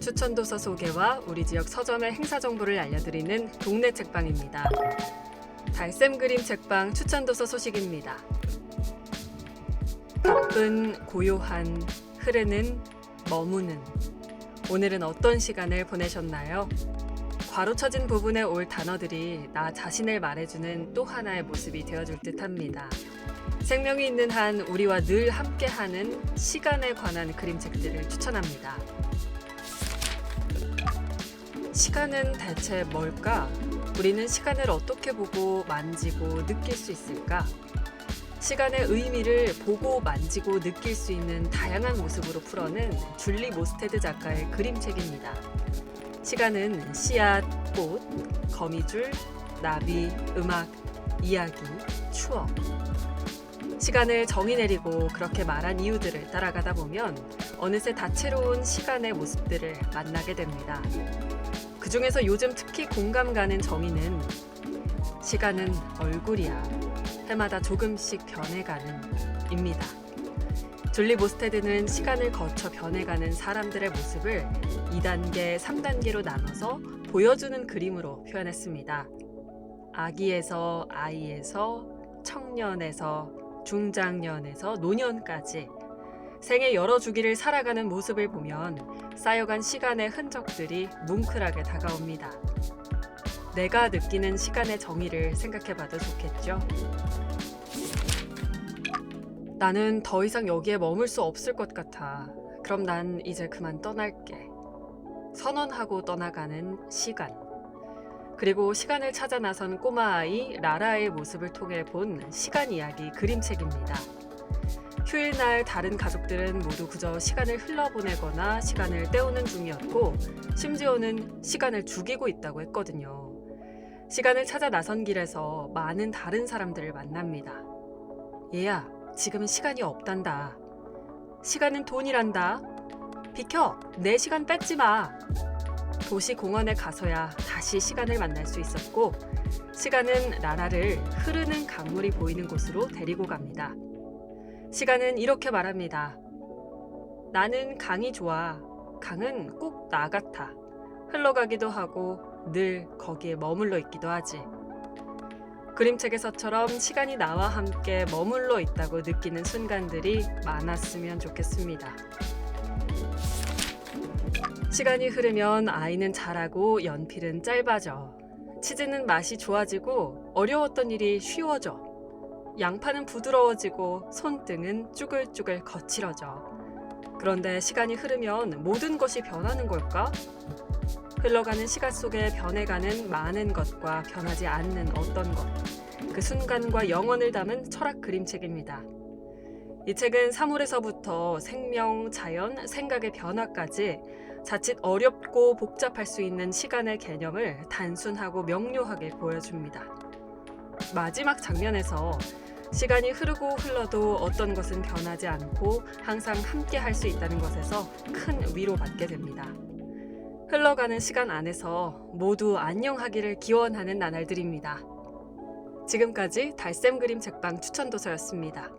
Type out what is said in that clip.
추천도서 소개와 우리 지역 서점의 행사 정보를 알려드리는 동네 책방입니다. 달샘 그림 책방 추천도서 소식입니다. 바쁜, 고요한, 흐르는, 머무는. 오늘은 어떤 시간을 보내셨나요? 괄호 쳐진 부분에 올 단어들이 나 자신을 말해주는 또 하나의 모습이 되어줄 듯 합니다. 생명이 있는 한 우리와 늘 함께하는 시간에 관한 그림책들을 추천합니다. 시간은 대체 뭘까? 우리는 시간을 어떻게 보고 만지고 느낄 수 있을까? 시간의 의미를 보고 만지고 느낄 수 있는 다양한 모습으로 풀어낸 줄리 모스테드 작가의 그림책입니다. 시간은 씨앗, 꽃, 거미줄, 나비, 음악, 이야기, 추억. 시간을 정의 내리고 그렇게 말한 이유들을 따라가다 보면 어느새 다채로운 시간의 모습들을 만나게 됩니다. 그 중에서 요즘 특히 공감 가는 정의는 시간은 얼굴이야. 해마다 조금씩 변해가는 입니다. 줄리 모스테드는 시간을 거쳐 변해가는 사람들의 모습을 2단계, 3단계로 나눠서 보여주는 그림으로 표현했습니다. 아기에서 아이에서 청년에서 중장년에서 노년까지 생의 여러 주기를 살아가는 모습을 보면 쌓여간 시간의 흔적들이 뭉클하게 다가옵니다. 내가 느끼는 시간의 정의를 생각해봐도 좋겠죠? 나는 더 이상 여기에 머물 수 없을 것 같아. 그럼 난 이제 그만 떠날게. 선언하고 떠나가는 시간. 그리고 시간을 찾아 나선 꼬마 아이 라라의 모습을 통해 본 시간 이야기 그림책입니다. 휴일날 다른 가족들은 모두 그저 시간을 흘러보내거나 시간을 때우는 중이었고, 심지어는 시간을 죽이고 있다고 했거든요. 시간을 찾아 나선 길에서 많은 다른 사람들을 만납니다. 얘야, 지금은 시간이 없단다. 시간은 돈이란다. 비켜! 내 시간 뺏지 마! 도시 공원에 가서야 다시 시간을 만날 수 있었고, 시간은 라라를 흐르는 강물이 보이는 곳으로 데리고 갑니다. 시간은 이렇게 말합니다. 나는 강이 좋아. 강은 꼭 나 같아. 흘러가기도 하고 늘 거기에 머물러 있기도 하지. 그림책에서처럼 시간이 나와 함께 머물러 있다고 느끼는 순간들이 많았으면 좋겠습니다. 시간이 흐르면 아이는 자라고 연필은 짧아져. 치즈는 맛이 좋아지고 어려웠던 일이 쉬워져. 양파는 부드러워지고 손등은 쭈글쭈글 거칠어져. 그런데 시간이 흐르면 모든 것이 변하는 걸까? 흘러가는 시간 속에 변해가는 많은 것과 변하지 않는 어떤 것. 그 순간과 영원을 담은 철학 그림책입니다. 이 책은 사물에서부터 생명, 자연, 생각의 변화까지 자칫 어렵고 복잡할 수 있는 시간의 개념을 단순하고 명료하게 보여줍니다. 마지막 장면에서 시간이 흐르고 흘러도 어떤 것은 변하지 않고 항상 함께 할 수 있다는 것에서 큰 위로받게 됩니다. 흘러가는 시간 안에서 모두 안녕하기를 기원하는 나날들입니다. 지금까지 달샘 그림 책방 추천 도서였습니다.